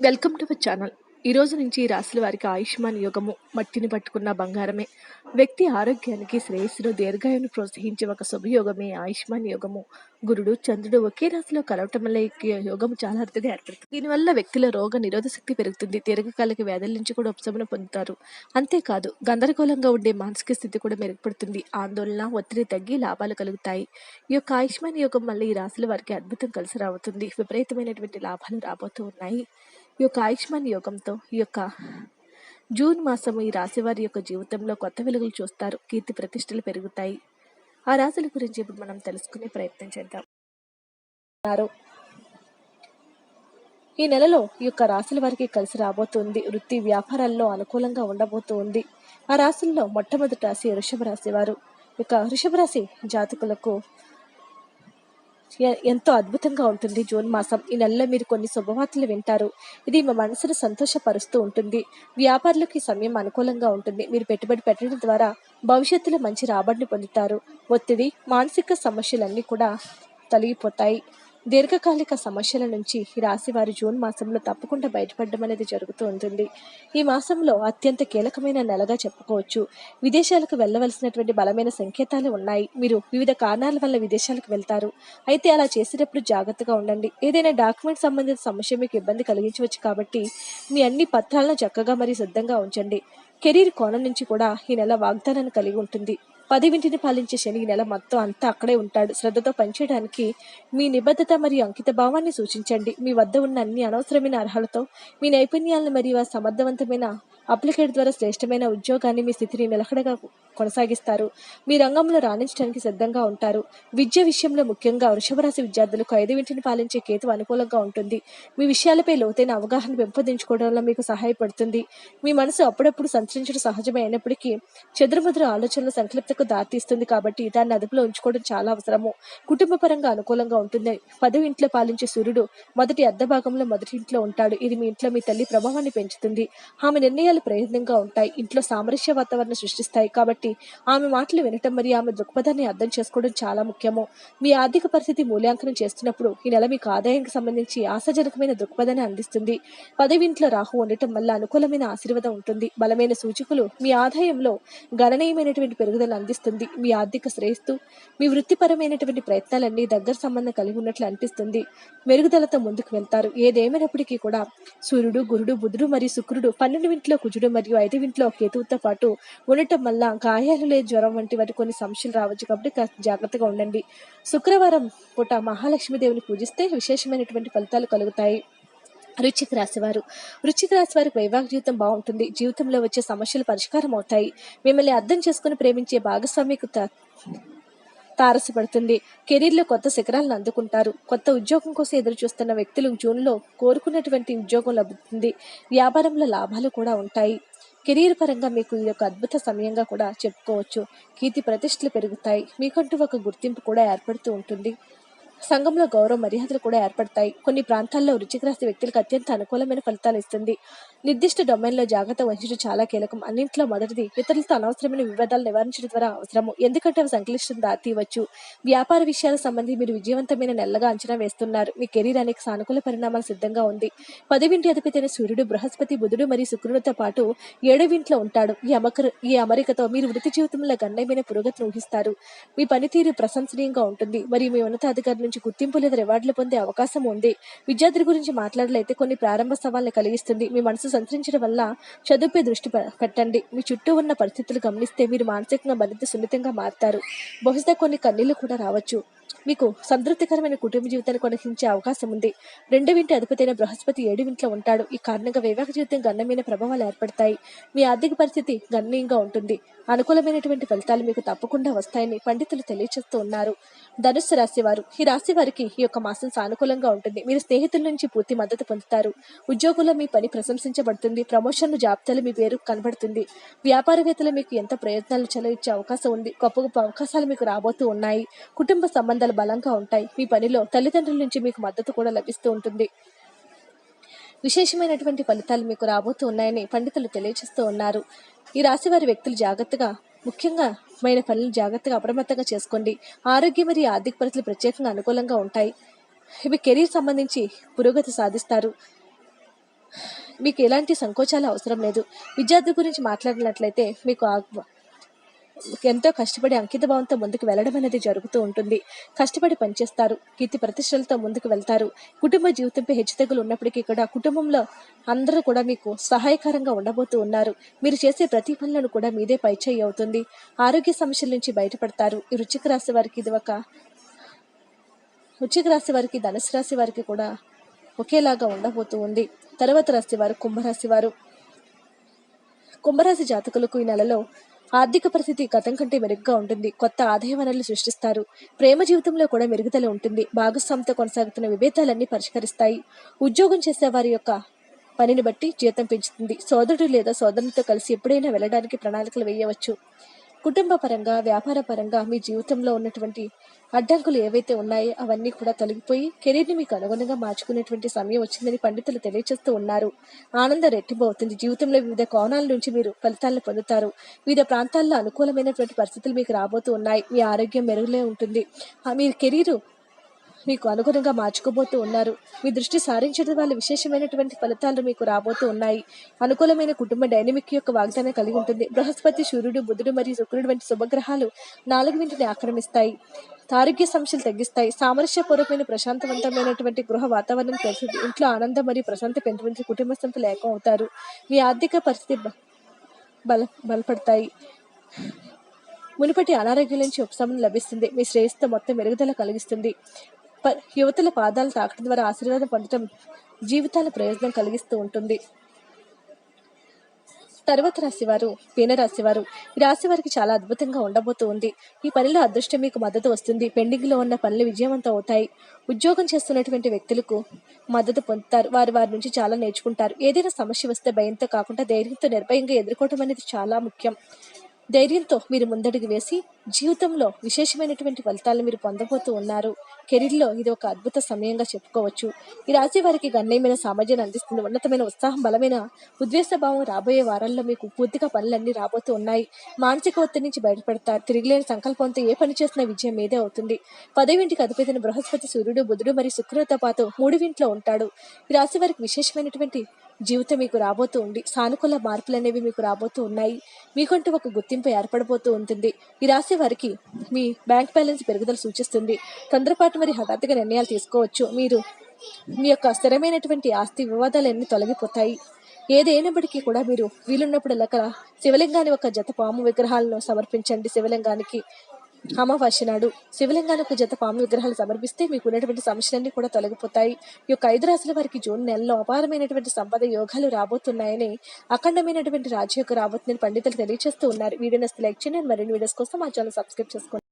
Welcome to our channel. ఈ రోజు నుంచి ఈ రాశుల వారికి ఆయుష్మాన్ యోగము మట్టిని పట్టుకున్న బంగారమే. వ్యక్తి ఆరోగ్యానికి శ్రేయస్సును దీర్ఘాయును ప్రోత్సహించే ఒక శుభయోగమే ఆయుష్మాన్ యోగము. గురుడు చంద్రుడు ఒకే రాశిలో కలవటం వల్ల ఈ యోగము చాలా అర్థంగా ఏర్పడుతుంది. దీనివల్ల వ్యక్తుల రోగ నిరోధ శక్తి పెరుగుతుంది దీర్ఘకాలిక వ్యాధుల నుంచి కూడా ఉపశమనం పొందుతారు. అంతేకాదు గందరగోళంగా ఉండే మానసిక స్థితి కూడా మెరుగుపడుతుంది. ఆందోళన ఒత్తిడి తగ్గి లాభాలు కలుగుతాయి. ఈ యొక్క ఆయుష్మాన్ యోగం వల్ల ఈ రాశుల వారికి అద్భుతం కలిసి రావుతుంది విపరీతమైనటువంటి లాభాలు రాబోతూ ఉన్నాయి. ఈ యొక్క ఆయుష్మాన్ యోగంతో ఈ యొక్క జూన్ మాసం ఈ రాశి వారి యొక్క జీవితంలో కొత్త వెలుగులు చూస్తారు. కీర్తి ప్రతిష్టలు పెరుగుతాయి. ఆ రాశుల గురించి ఇప్పుడు మనం తెలుసుకునే ప్రయత్నం చేద్దాం. ఈ నెలలో ఈ యొక్క రాశుల వారికి కలిసి రాబోతుంది. వృత్తి వ్యాపారాల్లో అనుకూలంగా ఉండబోతుంది. ఆ రాశుల్లో మొట్టమొదటి రాశి వృషభ రాశి వారు. యొక్క వృషభ రాశి జాతకులకు ఎంతో అద్భుతంగా ఉంటుంది జూన్ మాసం. ఈ నెలలో మీరు కొన్ని శుభవార్తలు వింటారు. ఇది మీ మనసును సంతోషపరుస్తూ ఉంటుంది. వ్యాపారులకు ఈ సమయం అనుకూలంగా ఉంటుంది. మీరు పెట్టుబడి పెట్టడం ద్వారా భవిష్యత్తులో మంచి రాబడిని పొందుతారు. ఒత్తిడి మానసిక సమస్యలన్నీ కూడా తొలగిపోతాయి. దీర్ఘకాలిక సమస్యల నుంచి ఈ రాశి వారు జూన్ మాసంలో తప్పకుండా బయటపడడం అనేది జరుగుతూ ఉంటుంది. ఈ మాసంలో అత్యంత కీలకమైన నెలగా చెప్పుకోవచ్చు. విదేశాలకు వెళ్ళవలసినటువంటి బలమైన సంకేతాలు ఉన్నాయి. మీరు వివిధ కారణాల వల్ల విదేశాలకు వెళ్తారు. అయితే అలా చేసేటప్పుడు జాగ్రత్తగా ఉండండి. ఏదైనా డాక్యుమెంట్ సంబంధిత సమస్య మీకు ఇబ్బంది కలిగించవచ్చు కాబట్టి మీ అన్ని పత్రాలను చక్కగా మరియు సిద్ధంగా ఉంచండి. కెరీర్ కోణం నుంచి కూడా ఈ నెల వాగ్దానాన్ని కలిగి ఉంటుంది. పదివింటిని పాలించే శని ఈ నెల మొత్తం అంతా అక్కడే ఉంటాడు. శ్రద్ధతో పనిచేయడానికి మీ నిబద్ధత మరియు అంకిత భావాన్ని సూచించండి. మీ వద్ద ఉన్న అన్ని అనవసరమైన అర్హలతో మీ నైపుణ్యాలను మరియు సమర్థవంతమైన అప్లికేట్ ద్వారా శ్రేష్టమైన ఉద్యోగాన్ని మీ స్థితిని నిలకడగా కొనసాగిస్తారు. మీ రంగంలో రాణించడానికి సిద్ధంగా ఉంటారు. విద్య విషయంలో ముఖ్యంగా వృషభరాశి విద్యార్థులకు ఐదువింటిని పాలించే కేతు అనుకూలంగా ఉంటుంది. మీ విషయాలపై లోతైన అవగాహన పెంపొందించుకోవడంలో మీకు సహాయపడుతుంది. మీ మనసు అప్పుడప్పుడు సంచరించడం సహజమే అయినప్పటికీ చెదురుముదురు ఆలోచనల సంక్లిప్తకు దారితీస్తుంది కాబట్టి దాన్ని అదుపులో ఉంచుకోవడం చాలా అవసరము. కుటుంబ పరంగా అనుకూలంగా ఉంటుంది. పదవి ఇంట్లో పాలించే సూర్యుడు మొదటి అర్ధ భాగంలో మొదటి ఇంట్లో ఉంటాడు. ఇది మీ ఇంట్లో మీ తల్లి ప్రభావాన్ని పెంచుతుంది. ఆమె నిర్ణయాలు ప్రయోజనంగా ఉంటాయి. ఇంట్లో సామరస్య వాతావరణం సృష్టిస్తాయి కాబట్టి ఆమె మాటలు వినటం మరియు ఆమె దృక్పథాన్ని అర్థం చేసుకోవడం చాలా ముఖ్యము. మీ ఆర్థిక పరిస్థితి మూల్యాంకనం చేస్తున్నప్పుడు ఈ నెల మీకు ఆదాయానికి సంబంధించి ఆశాజనకమైన దృక్పథాన్ని అందిస్తుంది. పదవింట్లో రాహు ఉండటం వల్ల అనుకూలమైన ఆశీర్వాదం ఉంటుంది. బలమైన సూచికలు మీ ఆదాయంలో గణనీయమైనటువంటి పెరుగుదల అందిస్తుంది. మీ ఆర్థిక శ్రేయస్సు మీ వృత్తిపరమైనటువంటి ప్రయత్నాలన్నీ దగ్గర సంబంధం కలిగి ఉన్నట్లు అనిపిస్తుంది. మెరుగుదలతో ముందుకు వెళ్తారు. ఏదేమైనప్పటికీ కూడా సూర్యుడు గురుడు బుధుడు మరియు శుక్రుడు పన్నెండు ఇంట్లో కుజుడు మరియు ఐదు ఇంట్లో కేతువుతో పాటు ఉండటం వల్ల గాయాలు లే జ్వరం వంటి వాటి కొన్ని సమస్యలు రావచ్చు కాబట్టి కాస్త జాగ్రత్తగా ఉండండి. శుక్రవారం పూట మహాలక్ష్మీదేవిని పూజిస్తే విశేషమైనటువంటి ఫలితాలు కలుగుతాయి. వృచ్చిక రాశివారు వృచ్చిక రాశి వారికి వైవాహిక జీవితం బాగుంటుంది. జీవితంలో వచ్చే సమస్యలు పరిష్కారం అవుతాయి. మిమ్మల్ని అర్థం చేసుకుని ప్రేమించే భాగస్వామికి తారసపడుతుంది. కెరీర్లో కొత్త శిఖరాలను అందుకుంటారు. కొత్త ఉద్యోగం కోసం ఎదురు చూస్తున్న వ్యక్తులు జూన్లో కోరుకున్నటువంటి ఉద్యోగం లభిస్తుంది. వ్యాపారంలో లాభాలు కూడా ఉంటాయి. కెరీర్ పరంగా మీకు ఇది ఒక అద్భుత సమయంగా కూడా చెప్పుకోవచ్చు. కీర్తి ప్రతిష్టలు పెరుగుతాయి. మీకంటూ ఒక గుర్తింపు కూడా ఏర్పడుతూ ఉంటుంది. సంఘంలో గౌరవ మర్యాదలు కూడా ఏర్పడతాయి. కొన్ని ప్రాంతాల్లో వృచ్చిక రాశి వ్యక్తులకు అత్యంత అనుకూలమైన ఫలితాలు ఇస్తుంది. నిర్దిష్ట డొమైన్లో జాగ్రత్త వహించడం చాలా కీలకం. అన్నింటిలో మొదటిది ఇతరులతో అనవసరమైన వివాదాలు నివారించడం ద్వారా అవసరము. ఎందుకంటే అవి సంక్లిష్టం దాతీయవచ్చు వ్యాపార విషయాలకు సంబంధించి మీరు విజయవంతమైన నెలగా అంచనా వేస్తున్నారు. మీ కెరీర్ అనేక సానుకూల పరిణామాలు సిద్ధంగా ఉంది. పదవింటి అధిపతి సూర్యుడు బృహస్పతి బుధుడు మరియు శుక్రుడితో పాటు ఏడవింట్లో ఉంటాడు. ఈ అమకరు ఈ అమరికతో మీరు వృత్తి జీవితంలో గణ్యమైన పురోగతిని ఊహిస్తారు. మీ పనితీరు ప్రశంసనీయంగా ఉంటుంది. మరియు మీ ఉన్నతాధికారి నుంచి గుర్తింపు లేదా రివార్డులు పొందే అవకాశం ఉంది. విద్యార్థుల గురించి మాట్లాడలైతే కొన్ని ప్రారంభ సవాళ్ళని కలిగిస్తుంది. మీ మనసు సంచరించడం వల్ల చదువుపై దృష్టి పెట్టండి. మీ చుట్టూ ఉన్న పరిస్థితులు గమనిస్తే మీరు మానసికంగా మరింత సున్నితంగా మారుతారు. బహుశా కొన్ని కన్నీళ్ళు కూడా రావచ్చు. మీకు సంతృప్తికరమైన కుటుంబ జీవితాన్ని కొనసాగించే అవకాశం ఉంది. రెండవింటి అధిపతైన బృహస్పతి ఏడువింట్లో ఉంటాడు. ఈ కారణంగా వైవాహిక జీవితం గణనీయమైన ప్రభావాలు ఏర్పడతాయి. మీ ఆర్థిక పరిస్థితి గణనీయంగా ఉంటుంది. అనుకూలమైనటువంటి ఫలితాలు మీకు తప్పకుండా వస్తాయని పండితులు తెలియజేస్తూ ఉన్నారు. ధనుస్సు రాశి వారు ఈ రాశి వారికి ఈ యొక్క మాసం సానుకూలంగా ఉంటుంది. మీరు స్నేహితుల నుంచి పూర్తి మద్దతు పొందుతారు. ఉద్యోగుల్లో మీ పని ప్రశంసించబడుతుంది. ప్రమోషన్లు జాబితాలు మీ పేరు కనబడుతుంది. వ్యాపారవేత్తలు మీకు ఎంత ప్రయత్నాలు చెలవిచ్చే అవకాశం ఉంది. గొప్ప గొప్ప అవకాశాలు మీకు రాబోతూ ఉన్నాయి. కుటుంబ సంబంధాలు బలంగా ఉంటాయి. మీ పనిలో తల్లిదండ్రుల నుంచి మీకు మద్దతు కూడా లభిస్తూ ఉంటుంది. విశేషమైనటువంటి ఫలితాలు మీకు రాబోతూ ఉన్నాయని పండితులు తెలియజేస్తూ ఉన్నారు. ఈ రాశి వారి వ్యక్తులు జాగ్రత్తగా ముఖ్యంగా మైన పనులు జాగ్రత్తగా అప్రమత్తంగా చేసుకోండి. ఆరోగ్య మరియు ఆర్థిక పరిస్థితులు ప్రత్యేకంగా అనుకూలంగా ఉంటాయి. ఇవి కెరీర్ సంబంధించి పురోగతి సాధిస్తారు. మీకు ఎలాంటి సంకోచాలు అవసరం లేదు. విద్యార్థి గురించి మాట్లాడినట్లయితే మీకు ఆ- ఎంతో కష్టపడి అంకిత భావంతో ముందుకు వెళ్ళడం అనేది జరుగుతూ ఉంటుంది. కష్టపడి పనిచేస్తారు. కీర్తి ప్రతిష్టలతో ముందుకు వెళ్తారు. కుటుంబ జీవితంపై హెచ్చుతగ్గులు ఉన్నప్పటికీ కూడా కుటుంబంలో అందరూ కూడా మీకు సహాయకరంగా ఉండబోతూ ఉన్నారు. మీరు చేసే ప్రతి పనులను కూడా మీదే పైచేయి అవుతుంది. ఆరోగ్య సమస్యల నుంచి బయటపడతారు. ఈ వృచ్చిక రాశి వారికి ఇది ఒక వృచ్చిక రాశి వారికి ధనుసు రాశి వారికి కూడా ఒకేలాగా ఉండబోతూ ఉంది. తర్వాత రాశి వారు కుంభరాశి వారు. కుంభరాశి జాతకులకు ఈ నెలలో ఆర్థిక పరిస్థితి గతం కంటే మెరుగ్గా ఉంటుంది. కొత్త ఆదాయ వనరులు సృష్టిస్తారు. ప్రేమ జీవితంలో కూడా మెరుగుదల ఉంటుంది. భాగస్వామితో కొనసాగుతున్న విభేదాలన్నీ పరిష్కరిస్తాయి. ఉద్యోగం చేసే వారి యొక్క పనిని బట్టి జీతం పెంచుతుంది. సోదరుడు లేదా సోదరునితో కలిసి ఎప్పుడైనా వెళ్ళడానికి ప్రణాళికలు వేయవచ్చు. కుటుంబ పరంగా వ్యాపార పరంగా మీ జీవితంలో ఉన్నటువంటి అడ్డంకులు ఏవైతే ఉన్నాయో అవన్నీ కూడా తొలగిపోయి కెరీర్ని మీకు అనుగుణంగా మార్చుకునేటువంటి సమయం వచ్చిందని పండితులు తెలియజేస్తూ ఉన్నారు. ఆనందం రెట్టింపు అవుతుంది జీవితంలో వివిధ కోణాల నుంచి మీరు ఫలితాలను పొందుతారు. వివిధ ప్రాంతాల్లో అనుకూలమైనటువంటి పరిస్థితులు మీకు రాబోతూ ఉన్నాయి. మీ ఆరోగ్యం మెరుగులే ఉంటుంది. మీ కెరీరు మీకు అనుగుణంగా మార్చుకోబోతూ ఉన్నారు. మీ దృష్టి సారించడం వల్ల విశేషమైనటువంటి ఫలితాలు మీకు రాబోతూ ఉన్నాయి. అనుకూలమైన కుటుంబ డైనమిక్ యొక్క వాగ్దానం కలిగి ఉంటుంది. బృహస్పతి సూర్యుడు బుధుడు మరియు శుక్రుడు వంటి శుభగ్రహాలు నాలుగు వింటిని ఆక్రమిస్తాయి. ఆరోగ్య సమస్యలు తగ్గిస్తాయి. సామరస్యపూర్వకమైన ప్రశాంతవంతమైనటువంటి గృహ వాతావరణం పెరుగుతుంది ఇంట్లో ఆనందం మరియు ప్రశాంతి పెంచుకుంటే కుటుంబ సభ్యులు ఏకం అవుతారు మీ ఆర్థిక పరిస్థితి బ- బల బలపడతాయి. మునుపటి అనారోగ్యం నుంచి ఉపశమనం లభిస్తుంది. మీ శ్రేయస్సు మొత్తం మెరుగుదల కలిగిస్తుంది. యువతల పాదాలు తాకడం ద్వారా ఆశీర్వాదం పొందడం జీవితాల ప్రయోజనం కలిగిస్తూ ఉంటుంది. తర్వాత రాశివారు మీన రాశివారు ఈ రాశి వారికి చాలా అద్భుతంగా ఉండబోతూ ఉంది. ఈ పనిలో అదృష్టం మీకు మద్దతు వస్తుంది. పెండింగ్లో ఉన్న పనులు విజయవంతం అవుతాయి. ఉద్యోగం చేస్తున్నటువంటి వ్యక్తులకు మద్దతు పొందుతారు. వారు వారి నుంచి చాలా నేర్చుకుంటారు. ఏదైనా సమస్య వస్తే భయంతో కాకుండా ధైర్యంతో నిర్భయంగా ఎదుర్కోవడం అనేది చాలా ముఖ్యం. ధైర్యంతో మీరు ముందడుగు వేసి జీవితంలో విశేషమైనటువంటి ఫలితాలను మీరు పొందబోతూ ఉన్నారు. కెరీర్లో ఇది ఒక అద్భుత సమయంగా చెప్పుకోవచ్చు. ఈ రాశి వారికి గణనీయమైన సామర్థ్యాన్ని అందిస్తుంది. ఉన్నతమైన ఉత్సాహం బలమైన ఉద్వేశభావం రాబోయే వారాల్లో మీకు పూర్తిగా పనులన్నీ రాబోతూ ఉన్నాయి. మానసిక ఒత్తిడి నుంచి బయటపడతారు. తిరిగిలేని సంకల్పంతో ఏ పని చేసినా విజయం మీదే అవుతుంది. పదవింటికి అధిపతిని బృహస్పతి సూర్యుడు బుధుడు మరియు శుక్రుడితో పాటు మూడు ఇంట్లో ఉంటాడు. ఈ రాశి వారికి విశేషమైనటువంటి జీవితం మీకు రాబోతూ ఉంది. సానుకూల మార్పులు అనేవి మీకు రాబోతూ ఉన్నాయి. మీకంటూ ఒక గుర్తింపు ఏర్పడబోతూ ఉంటుంది. ఈ రాశి వారికి మీ బ్యాంక్ బ్యాలెన్స్ పెరుగుదల సూచిస్తుంది. తొందరపాటు మరి హఠాత్తుగా నిర్ణయాలు తీసుకోవచ్చు. మీరు మీ యొక్క స్థిరమైనటువంటి ఆస్తి వివాదాలన్నీ తొలగిపోతాయి. ఏదైనప్పటికీ కూడా మీరు వీలున్నప్పుడల్లా శివలింగాన్ని ఒక జత పాము విగ్రహాలను సమర్పించండి శివలింగానికి. అమావాస్య నాడు శివలింగానికి జత పాము విగ్రహాలు సమర్పిస్తే మీకు ఉన్నటువంటి సమస్యలన్నీ కూడా తొలగిపోతాయి. ఈ యొక్క ఐదు రాశుల వారికి జూన్ నెలలో అపారమైనటువంటి సంపద యోగాలు రాబోతున్నాయని అఖండమైనటువంటి రాజయోగ రాబోతుందని పండితులు తెలియజేస్తూ ఉన్నారు. వీడియో నస్తే లైక్ చేయండి. మరిన్ని వీడియోస్ కోసం మా ఛానల్ సబ్స్క్రైబ్ చేసుకోండి.